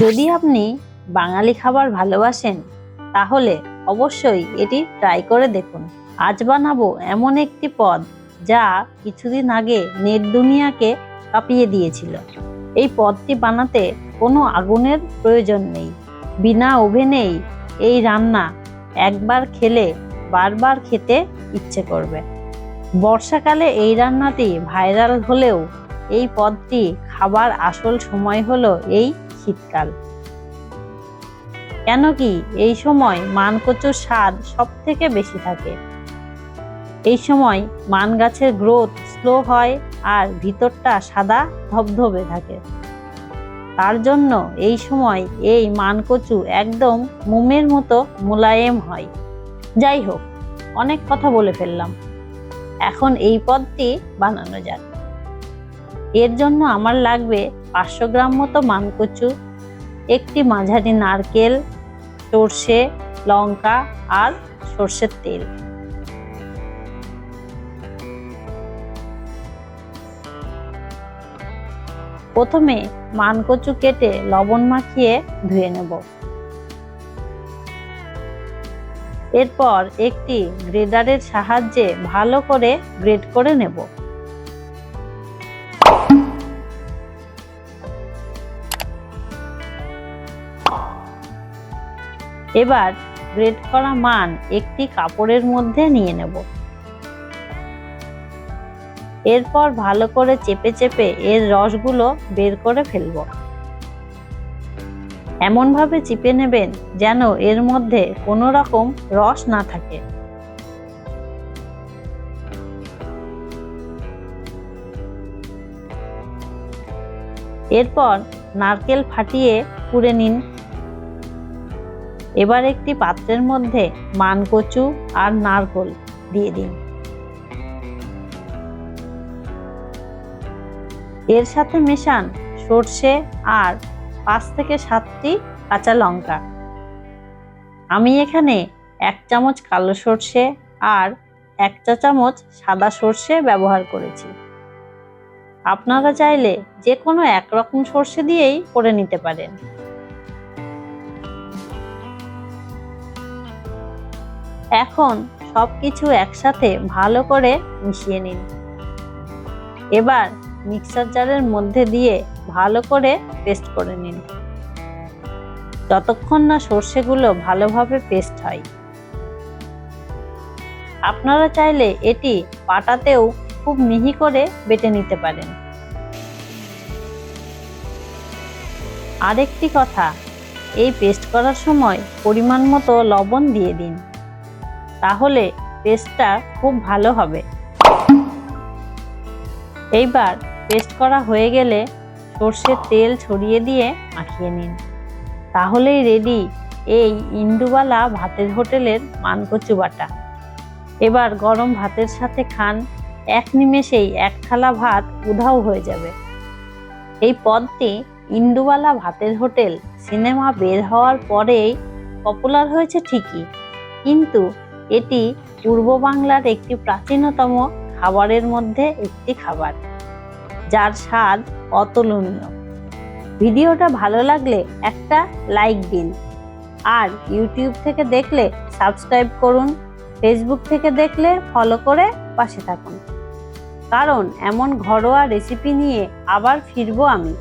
যদি আপনি বাঙালি খাবার ভালোবাসেন, তাহলে অবশ্যই এটি ট্রাই করে দেখুন। আজ বানাবো এমন একটি পদ যা কিছুদিন আগে নেট দুনিয়াকে কাঁপিয়ে দিয়েছিল। এই পদটি বানাতে কোনো আগুনের প্রয়োজন নেই। বিনা ওভেনেই এই রান্না একবার খেলে বারবার খেতে ইচ্ছে করবে। বর্ষাকালে এই রান্নাটি ভাইরাল হলেও এই পদটি খাবার আসল সময় হলো এই শীতকাল। কেন কি এই সময় মানকচুর স্বাদ সব থেকে বেশি থাকে। এই সময় মান গাছের গ্রোথ স্লো হয় আর ভিতরটা সাদা ধবধবে থাকে। তার জন্য এই সময় এই মানকচু একদম মোমের মতো মোলায়েম হয়। যাই হোক, অনেক কথা বলে ফেললাম। এখন এই পদটি বানানো যাক। এর জন্য আমার লাগবে পাঁচশো গ্রাম মতো মানকচু, একটি মাঝারি নারকেল, সর্ষে, লঙ্কা আর সর্ষের তেল। প্রথমে মানকচু কেটে লবণ মাখিয়ে ধুয়ে নেব। এরপর একটি গ্রেডারের সাহায্যে ভালো করে গ্রেড করে নেব। এবার গ্রেড করা মান একটি কাপড়ের মধ্যে নিয়ে নেব। এরপর ভালো করে চেপে চেপে এর রসগুলো বের করে ফেলব। এমনভাবে চিপে নেবেন যেন এর মধ্যে কোনো রকম রস না থাকে। এরপর নারকেল ফাটিয়ে পুড়ে নিন। এবার একটি পাত্রের মধ্যে মানকচু আর নারকল দিয়ে দিন। এর সাথে মেশান সর্ষে আর পাঁচ থেকে সাতটি কাঁচা লঙ্কা। আমি এখানে এক চামচ কালো সর্ষে আর এক চা চামচ সাদা সর্ষে ব্যবহার করেছি। আপনারা চাইলে যে কোনো একরকম সর্ষে দিয়েই করে নিতে পারেন। এখন সব কিছু একসাথে ভালো করে মিশিয়ে নিন। এবার মিক্সার জারের মধ্যে দিয়ে ভালো করে পেস্ট করে নিন। যতক্ষণ না সর্ষেগুলো ভালোভাবে পেস্ট হয়। আপনারা চাইলে এটি পাটাতেও খুব মিহি করে বেটে নিতে পারেন। আরেকটি কথা, এই পেস্ট করার সময় পরিমাণ মতো লবণ দিয়ে দিন। তাহলে পেস্টটা খুব ভালো হবে। এইবার পেস্ট করা হয়ে গেলে সর্ষের তেল ছড়িয়ে দিয়ে মাখিয়ে নিন। তাহলেই রেডি এই ইন্দুবালা ভাতের হোটেলের মানকচু বাটা। এবার গরম ভাতের সাথে খান, এক নিমেষেই এক থালা ভাত উধাও হয়ে যাবে। এই পদটি ইন্দুবালা ভাতের হোটেল সিনেমা বের হওয়ার পরেই পপুলার হয়েছে ঠিকই। কিন্তু এটি পূর্ব বাংলার একটি প্রাচীনতম খাবারের মধ্যে একটি খাবার, যার স্বাদ অতুলনীয়। ভিডিওটা ভালো লাগলে একটা লাইক দিন আর ইউটিউব থেকে দেখলে সাবস্ক্রাইব করুন ফেসবুক থেকে দেখলে ফলো করে পাশে থাকুন। কারণ এমন ঘরোয়া রেসিপি নিয়ে আবার ফিরবো আমি।